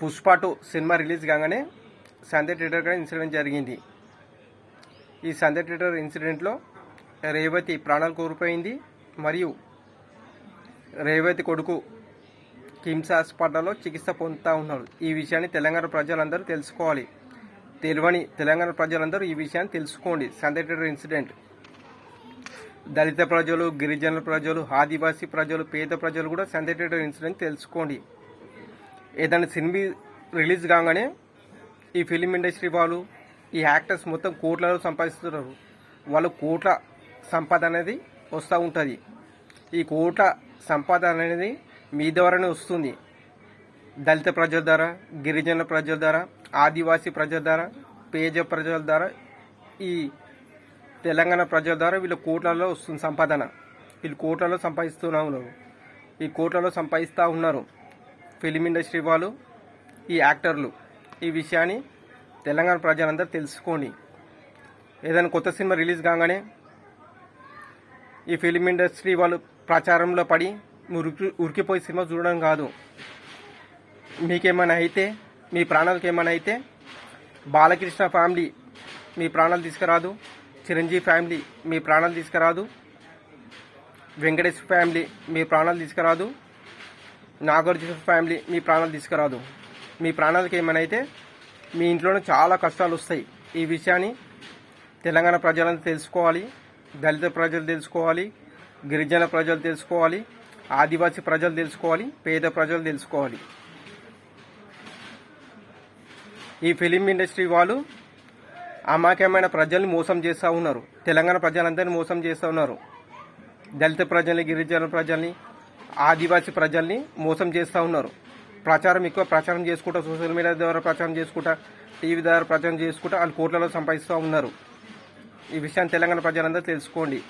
Pushpa two cinema release కాగానే సంధ్య theatre కూడా incident జరిగింది. ఈ సంధ్య థియేటర్ ఇన్సిడెంట్లో రేవతి ప్రాణాలు కోల్పోయింది మరియు రేవతి కొడుకు కిమ్స్ హాస్పిటల్లో చికిత్స పొందుతూ ఉన్నారు ఈ విషయాన్ని తెలంగాణ ప్రజలందరూ తెలుసుకోవాలి. తెలియని తెలంగాణ ప్రజలందరూ ఈ విషయాన్ని తెలుసుకోండి. సంధ్య థియేటర్ ఇన్సిడెంట్. దళిత ప్రజలు గిరిజనుల ప్రజలు ఆదివాసీ ప్రజలు పేద ప్రజలు కూడా సంధ్య థియేటర్ ఇన్సిడెంట్ తెలుసుకోండి. ఏదైనా సినిమా రిలీజ్ కాగానే ఈ ఫిలిం ఇండస్ట్రీ వాళ్ళు ఈ యాక్టర్స్ మొత్తం కోట్లలో సంపాదిస్తున్నారు. వాళ్ళు కోట్ల సంపద అనేది వస్తూ ఉంటుంది. ఈ కోట్ల సంపద అనేది మీ ద్వారానే వస్తుంది. దళిత ప్రజల ద్వారా గిరిజన ప్రజల ద్వారా ఆదివాసీ ప్రజల ద్వారా పేద ప్రజల ద్వారా ఈ తెలంగాణ ప్రజల ద్వారా వీళ్ళ కోట్లలో వస్తుంది సంపాదన. వీళ్ళు కోట్లలో సంపాదిస్తూనే ఉన్నారు ఈ కోట్లలో సంపాదిస్తూ ఉన్నారు. ఫిలిం ఇండస్ట్రీ వాళ్ళు ఈ యాక్టర్లు ఈ విషయాన్ని తెలంగాణ ప్రజలందరూ తెలుసుకోండి. ఏదైనా కొత్త సినిమా రిలీజ్ కాగానే ఈ ఫిలిం ఇండస్ట్రీ వాళ్ళు ప్రచారంలో పడి ఉరికి ఉరికిపోయి సినిమా చూడడం కాదు. మీకేమైనా అయితే మీ ప్రాణాలకు ఏమైనా అయితే బాలకృష్ణ ఫ్యామిలీ మీ ప్రాణాలు తీసుకురాదు చిరంజీవి ఫ్యామిలీ మీ ప్రాణాలు తీసుకురాదు వెంకటేశ్వర ఫ్యామిలీ మీ ప్రాణాలు తీసుకురాదు నాగార్జున ఫ్యామిలీ మీ ప్రాణాలు తీసుకురాదు. మీ ప్రాణాలకి ఏమైనా అయితే మీ ఇంట్లోనే చాలా కష్టాలు వస్తాయి. ఈ విషయాన్ని తెలంగాణ ప్రజలంతా తెలుసుకోవాలి. దళిత ప్రజలు తెలుసుకోవాలి. గిరిజన ప్రజలు తెలుసుకోవాలి. ఆదివాసీ ప్రజలు తెలుసుకోవాలి. పేద ప్రజలు తెలుసుకోవాలి. ఈ ఫిలిం ఇండస్ట్రీ వాళ్ళు అమాయకమైన ప్రజల్ని మోసం చేస్తూ ఉన్నారు. తెలంగాణ ప్రజలందరినీ మోసం చేస్తూ ఉన్నారు. దళిత ప్రజల్ని గిరిజన ప్రజల్ని ఆదివాసీ ప్రజల్ని మోసం చేస్తూ ఉన్నారు. ప్రచారం ఎక్కువ ప్రచారం చేసుకుంటా సోషల్ మీడియా ద్వారా ప్రచారం చేసుకుంటా టీవీ ద్వారా ప్రచారం చేసుకుంటా వాళ్ళు కోట్లలో సంపాదిస్తూ ఉన్నారు. ఈ విషయాన్ని తెలంగాణ ప్రజలందరూ తెలుసుకోండి.